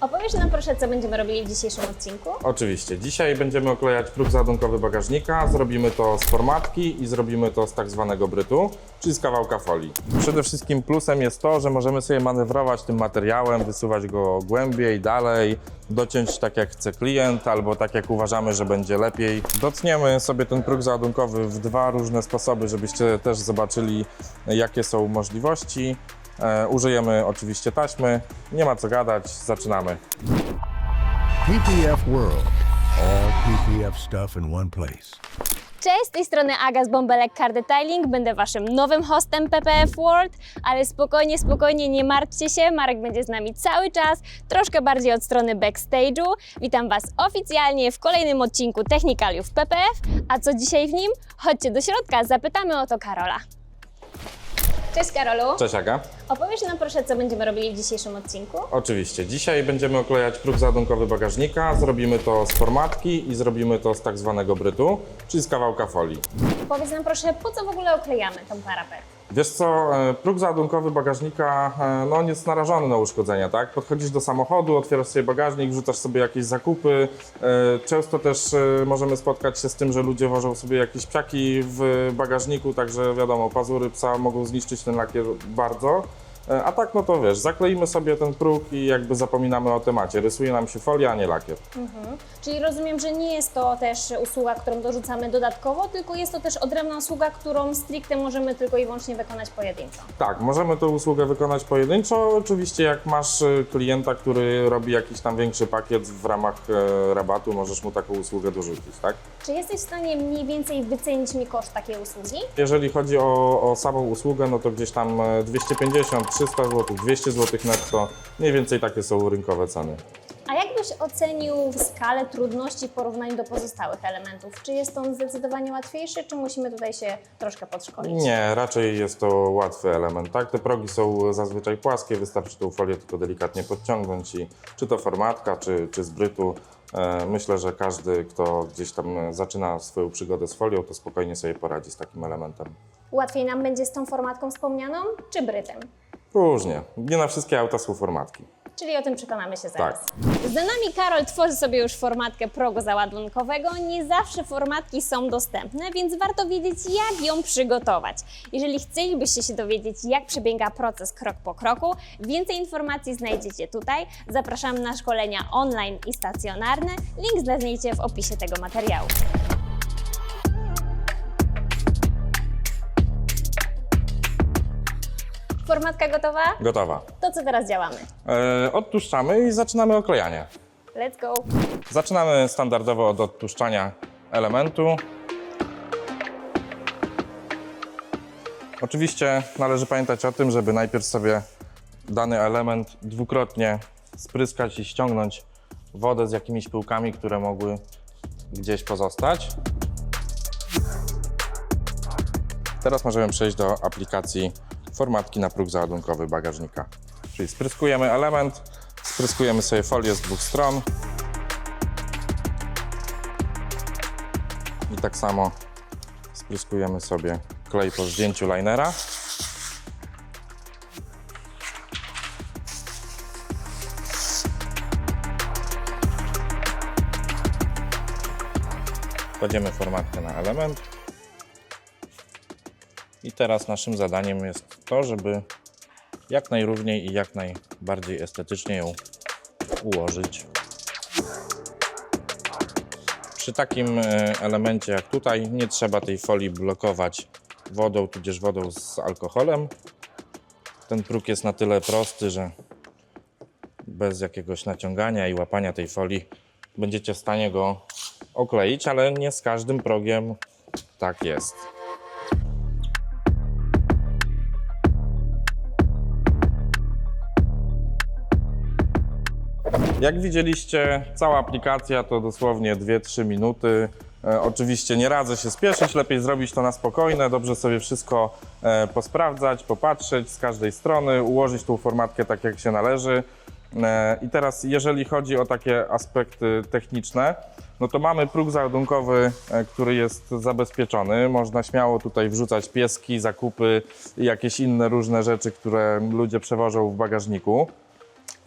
Opowiesz nam proszę, co będziemy robili w dzisiejszym odcinku? Oczywiście. Dzisiaj będziemy oklejać próg załadunkowy bagażnika. Zrobimy to z formatki i zrobimy to z tak zwanego brytu, czyli z kawałka folii. Przede wszystkim plusem jest to, że możemy sobie manewrować tym materiałem, wysuwać go głębiej, dalej, dociąć tak jak chce klient albo tak jak uważamy, że będzie lepiej. Dotniemy sobie ten próg załadunkowy w dwa różne sposoby, żebyście też zobaczyli jakie są możliwości. E, użyjemy oczywiście taśmy. Nie ma co gadać, zaczynamy. PPF World. All PPF stuff in one place. Cześć, z tej strony Aga z Bąbelek Car Detailing. Będę waszym nowym hostem PPF World, ale spokojnie, spokojnie, nie martwcie się. Marek będzie z nami cały czas, troszkę bardziej od strony backstage'u. Witam was oficjalnie w kolejnym odcinku Technikaliów PPF. A co dzisiaj w nim? Chodźcie do środka, zapytamy o to Karola. Cześć Karolu. Cześć Aga. Opowiesz nam proszę, co będziemy robili w dzisiejszym odcinku? Oczywiście. Dzisiaj będziemy oklejać próg załadunkowy bagażnika. Zrobimy to z formatki i zrobimy to z tak zwanego brytu, czyli z kawałka folii. Powiedz nam proszę, po co w ogóle oklejamy tą parapet? Wiesz co, e, próg załadunkowy bagażnika, e, no on jest narażony na uszkodzenia, tak? Podchodzisz do samochodu, otwierasz sobie bagażnik, wrzucasz sobie jakieś zakupy. E, Często też możemy spotkać się z tym, że ludzie wożą sobie jakieś psiaki w bagażniku, także wiadomo, pazury psa mogą zniszczyć ten lakier bardzo. E, A tak, no to wiesz, zakleimy sobie ten próg i jakby zapominamy o temacie. Rysuje nam się folia, a nie lakier. Czyli rozumiem, że nie jest to też usługa, którą dorzucamy dodatkowo, tylko jest to też odrębna usługa, którą stricte możemy tylko i wyłącznie wykonać pojedynczo. Tak, możemy tę usługę wykonać pojedynczo. Oczywiście, jak masz e, klienta, który robi jakiś tam większy pakiet w ramach e, rabatu, możesz mu taką usługę dorzucić, tak? Czy jesteś w stanie mniej więcej wycenić mi koszt takiej usługi? Jeżeli chodzi o, o samą usługę, no to gdzieś tam e, 250, 300 zł, 200 zł netto, mniej więcej takie są rynkowe ceny. A jak byś ocenił skalę trudności w porównaniu do pozostałych elementów? Czy jest on zdecydowanie łatwiejszy, czy musimy tutaj się troszkę podszkolić? Nie, raczej jest to łatwy element, tak? Te progi są zazwyczaj płaskie, wystarczy tą folię tylko delikatnie podciągnąć i czy to formatka, czy, czy z brytu. e, Myślę, że każdy, kto gdzieś tam zaczyna swoją przygodę z folią, to spokojnie sobie poradzi z takim elementem. Łatwiej nam będzie z tą formatką wspomnianą, czy brytem? Różnie. Nie na wszystkie auta są formatki. Czyli o tym przekonamy się zaraz. Tak. Za nami Karol tworzy sobie już formatkę progu załadunkowego. Nie zawsze formatki są dostępne, więc warto wiedzieć, jak ją przygotować. Jeżeli chcielibyście się dowiedzieć, jak przebiega proces krok po kroku, więcej informacji znajdziecie tutaj. Zapraszamy na szkolenia online i stacjonarne. Link znajdziecie w opisie tego materiału. Formatka gotowa? Gotowa. To co teraz działamy? E, odtłuszczamy i zaczynamy oklejanie. Let's go! Zaczynamy standardowo od odtłuszczania elementu. Oczywiście należy pamiętać o tym, żeby najpierw sobie dany element dwukrotnie spryskać i ściągnąć wodę z jakimiś pyłkami, które mogły gdzieś pozostać. Teraz możemy przejść do aplikacji formatki na próg załadunkowy bagażnika. Czyli spryskujemy element, spryskujemy sobie folię z dwóch stron. I tak samo spryskujemy sobie klej po zdjęciu linera. Kładziemy formatkę na element. I teraz naszym zadaniem jest to, żeby jak najrówniej i jak najbardziej estetycznie ją ułożyć. Przy takim e, elemencie jak tutaj nie trzeba tej folii blokować wodą, tudzież wodą z alkoholem. Ten próg jest na tyle prosty, że bez jakiegoś naciągania i łapania tej folii będziecie w stanie go okleić, ale nie z każdym progiem tak jest. Jak widzieliście, cała aplikacja to dosłownie 2-3 minuty. E, oczywiście nie radzę się spieszyć, lepiej zrobić to na spokojne, dobrze sobie wszystko e, posprawdzać, popatrzeć z każdej strony, ułożyć tą formatkę tak jak się należy. E, I teraz jeżeli chodzi o takie aspekty techniczne, no to mamy próg załadunkowy, który jest zabezpieczony. Można śmiało tutaj wrzucać pieski, zakupy i jakieś inne różne rzeczy, które ludzie przewożą w bagażniku.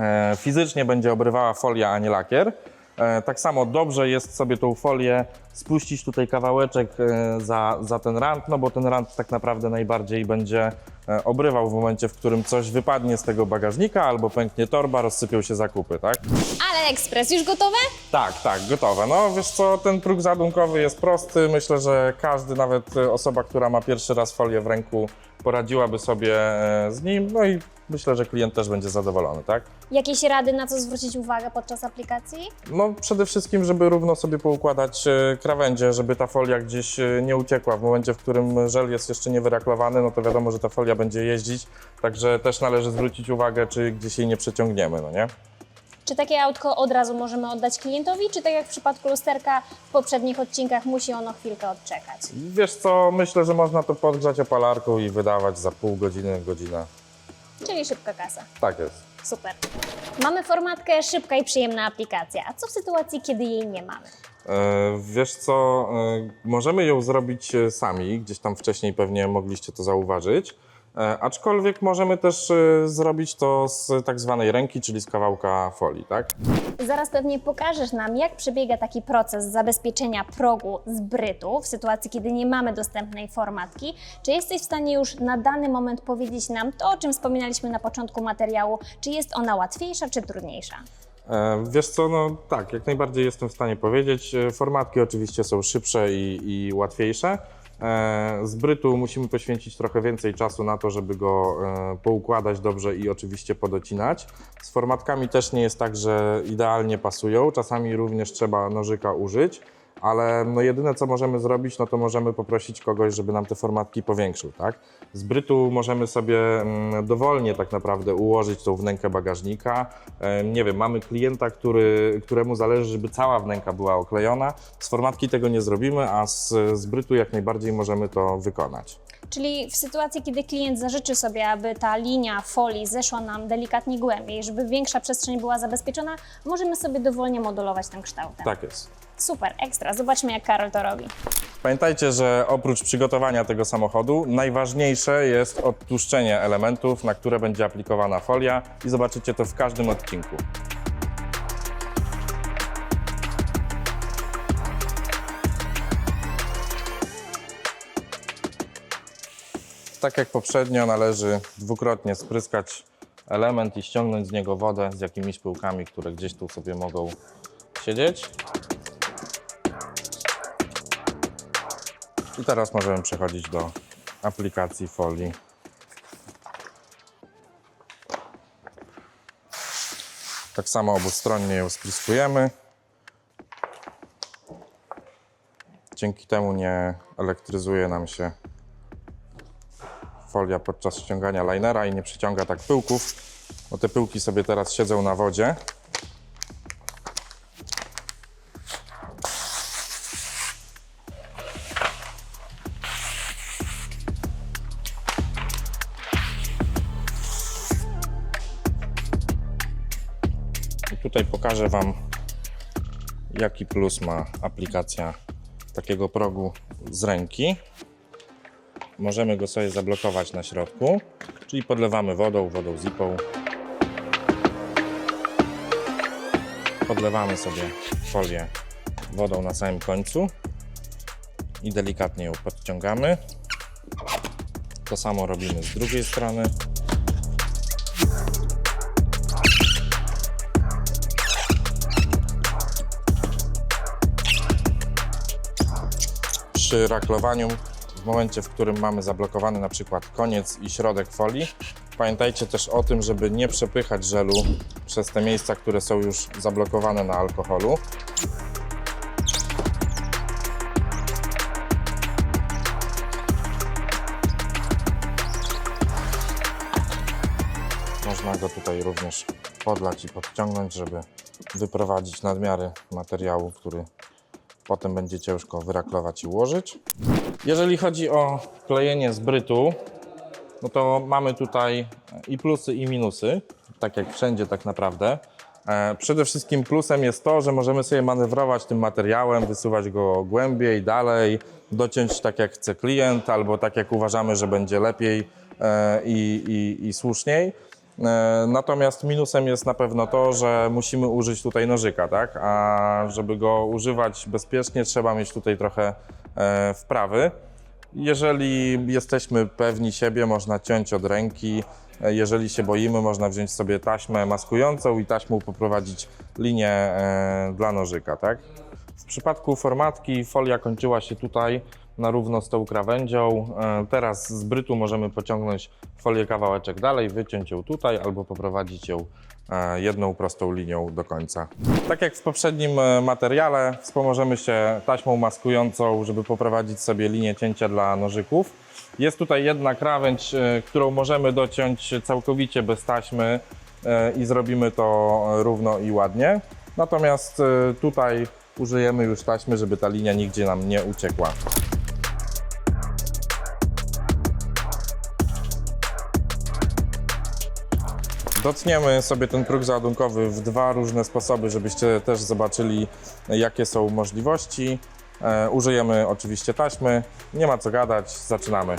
E, Fizycznie będzie obrywała folia, a nie lakier. E, Tak samo dobrze jest sobie tą folię spuścić tutaj kawałeczek e, za, za ten rand, no bo ten rand tak naprawdę najbardziej będzie e, obrywał w momencie, w którym coś wypadnie z tego bagażnika albo pęknie torba, rozsypią się zakupy, tak? Ale ekspres już gotowe? Tak, tak, gotowe. No wiesz co, ten próg zadunkowy jest prosty. Myślę, że każdy, nawet e, osoba, która ma pierwszy raz folię w ręku, poradziłaby sobie z nim. No i myślę, że klient też będzie zadowolony, tak? Jakieś rady, na co zwrócić uwagę podczas aplikacji? No przede wszystkim, żeby równo sobie poukładać krawędzie, żeby ta folia gdzieś e, nie uciekła. W momencie, w którym żel jest jeszcze niewyraklowany, no to wiadomo, że ta folia będzie jeździć. Także też należy zwrócić uwagę, czy gdzieś jej nie przeciągniemy, no nie? Czy takie autko od razu możemy oddać klientowi, czy tak jak w przypadku lusterka w poprzednich odcinkach musi ono chwilkę odczekać? Wiesz co, myślę, że można to podgrzać opalarką i wydawać za pół godziny, godzinę. Czyli szybka kasa. Tak jest. Super. Mamy formatkę szybka i przyjemna aplikacja. A co w sytuacji, kiedy jej nie mamy? E, Wiesz co, e, możemy ją zrobić e, sami, gdzieś tam wcześniej pewnie mogliście to zauważyć, aczkolwiek możemy też zrobić to z tak zwanej ręki, czyli z kawałka folii, tak? Zaraz pewnie pokażesz nam, jak przebiega taki proces zabezpieczenia progu z brytu w sytuacji, kiedy nie mamy dostępnej formatki. Czy jesteś w stanie już na dany moment powiedzieć nam to, o czym wspominaliśmy na początku materiału, czy jest ona łatwiejsza, czy trudniejsza? E, Wiesz co, no tak, jak najbardziej jestem w stanie powiedzieć. E, Formatki oczywiście są szybsze i, i łatwiejsze. E, Z brytu musimy poświęcić trochę więcej czasu na to, żeby go poukładać dobrze i oczywiście podocinać. Z formatkami też nie jest tak, że idealnie pasują. Czasami również trzeba nożyka użyć. Ale no jedyne co możemy zrobić, no to możemy poprosić kogoś, żeby nam te formatki powiększył, tak? Z brytu możemy sobie mm, dowolnie tak naprawdę ułożyć tą wnękę bagażnika. E, Nie wiem, mamy klienta, który, któremu zależy, żeby cała wnęka była oklejona. Z formatki tego nie zrobimy, a z, z brytu jak najbardziej możemy to wykonać. Czyli w sytuacji, kiedy klient zażyczy sobie, aby ta linia folii zeszła nam delikatnie głębiej, żeby większa przestrzeń była zabezpieczona, możemy sobie dowolnie modulować tym kształtem. Tak jest. Super, ekstra. Zobaczmy, jak Karol to robi. Pamiętajcie, że oprócz przygotowania tego samochodu, najważniejsze jest odtłuszczenie elementów, na które będzie aplikowana folia i zobaczycie to w każdym odcinku. Tak jak poprzednio, należy dwukrotnie spryskać element i ściągnąć z niego wodę z jakimiś pyłkami, które gdzieś tu sobie mogą siedzieć. I teraz możemy przechodzić do aplikacji folii. Tak samo obustronnie ją spryskujemy. Dzięki temu nie elektryzuje nam się folia podczas ściągania linera i nie przyciąga tak pyłków, bo te pyłki sobie teraz siedzą na wodzie. Pokażę Wam, jaki plus ma aplikacja takiego progu z ręki. Możemy go sobie zablokować na środku, czyli podlewamy wodą, wodą zipą. Podlewamy sobie folię wodą na samym końcu i delikatnie ją podciągamy. To samo robimy z drugiej strony. Przy raklowaniu, w momencie, w którym mamy zablokowany na przykład koniec i środek folii, pamiętajcie też o tym, żeby nie przepychać żelu przez te miejsca, które są już zablokowane na alkoholu. Można go tutaj również podlać i podciągnąć, żeby wyprowadzić nadmiary materiału, który potem będzie ciężko wyraklować i ułożyć. Jeżeli chodzi o klejenie z brytu, no to mamy tutaj i plusy, i minusy, tak jak wszędzie tak naprawdę. E, Przede wszystkim plusem jest to, że możemy sobie manewrować tym materiałem, wysuwać go głębiej, dalej, dociąć tak jak chce klient, albo tak jak uważamy, że będzie lepiej e, i, i, i słuszniej. E, Natomiast minusem jest na pewno to, że musimy użyć tutaj nożyka, tak? A żeby go używać bezpiecznie, trzeba mieć tutaj trochę e, wprawy. Jeżeli jesteśmy pewni siebie, można ciąć od ręki. E, Jeżeli się boimy, można wziąć sobie taśmę maskującą i taśmą poprowadzić linię dla nożyka, tak? W przypadku formatki folia kończyła się tutaj na równo z tą krawędzią. E, Teraz z brytu możemy pociągnąć folię kawałeczek dalej, wyciąć ją tutaj albo poprowadzić ją e, jedną prostą linią do końca. Tak jak w poprzednim e, materiale, wspomożemy się taśmą maskującą, żeby poprowadzić sobie linię cięcia dla nożyków. Jest tutaj jedna krawędź, którą możemy dociąć całkowicie bez taśmy i zrobimy to równo i ładnie. Natomiast tutaj użyjemy już taśmy, żeby ta linia nigdzie nam nie uciekła. Dotniemy sobie ten próg załadunkowy w dwa różne sposoby, żebyście też zobaczyli, jakie są możliwości. E, użyjemy oczywiście taśmy. Nie ma co gadać, zaczynamy.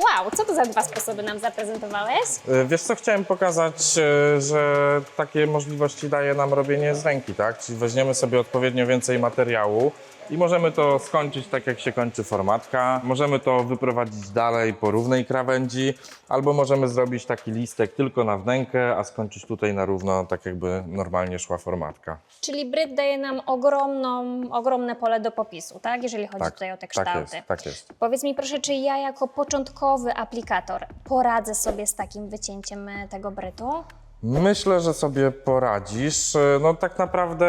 Wow, co to za dwa sposoby nam zaprezentowałeś? E, Wiesz co, chciałem pokazać, e, że takie możliwości daje nam robienie z ręki, tak? Czyli weźmiemy sobie odpowiednio więcej materiału i możemy to skończyć tak, jak się kończy formatka. Możemy to wyprowadzić dalej po równej krawędzi, albo możemy zrobić taki listek tylko na wnękę, a skończyć tutaj na równo, tak jakby normalnie szła formatka. Czyli bryt daje nam ogromną, ogromne pole do popisu, tak? Jeżeli chodzi tutaj o te kształty. tak jest, tak jest. Powiedz mi proszę, czy ja jako początkowy aplikator poradzę sobie z takim wycięciem e, tego brytu? Myślę, że sobie poradzisz. No tak naprawdę,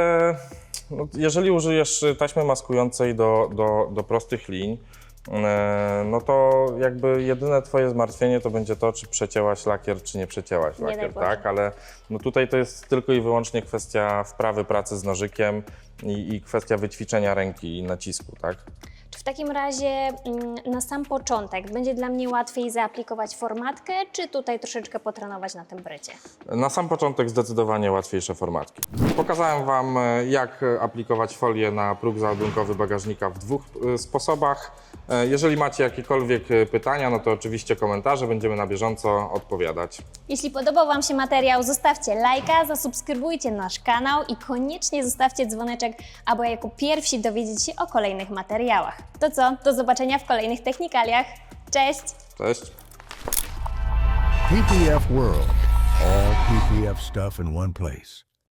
no, jeżeli użyjesz taśmy maskującej do, do, do prostych lin, e, no to jakby jedyne twoje zmartwienie to będzie to, czy przecięłaś lakier, czy nie przecięłaś Nie lakier, tak? Ale no tutaj to jest tylko i wyłącznie kwestia wprawy pracy z nożykiem i, i kwestia wyćwiczenia ręki i nacisku, tak? Czy w takim razie mm, na sam początek będzie dla mnie łatwiej zaaplikować formatkę, czy tutaj troszeczkę potrenować na tym brycie? Na sam początek zdecydowanie łatwiejsze formatki. Pokazałem Wam, e, jak aplikować folię na próg załadunkowy bagażnika w dwóch e, sposobach. E, Jeżeli macie jakiekolwiek e, pytania, no to oczywiście komentarze, będziemy na bieżąco odpowiadać. Jeśli podobał Wam się materiał, zostawcie lajka, zasubskrybujcie nasz kanał i koniecznie zostawcie dzwoneczek, aby jako pierwsi dowiedzieć się o kolejnych materiałach. To co? Do zobaczenia w kolejnych technikaliach. Cześć! Cześć! PPF World. All PPF stuff in one place.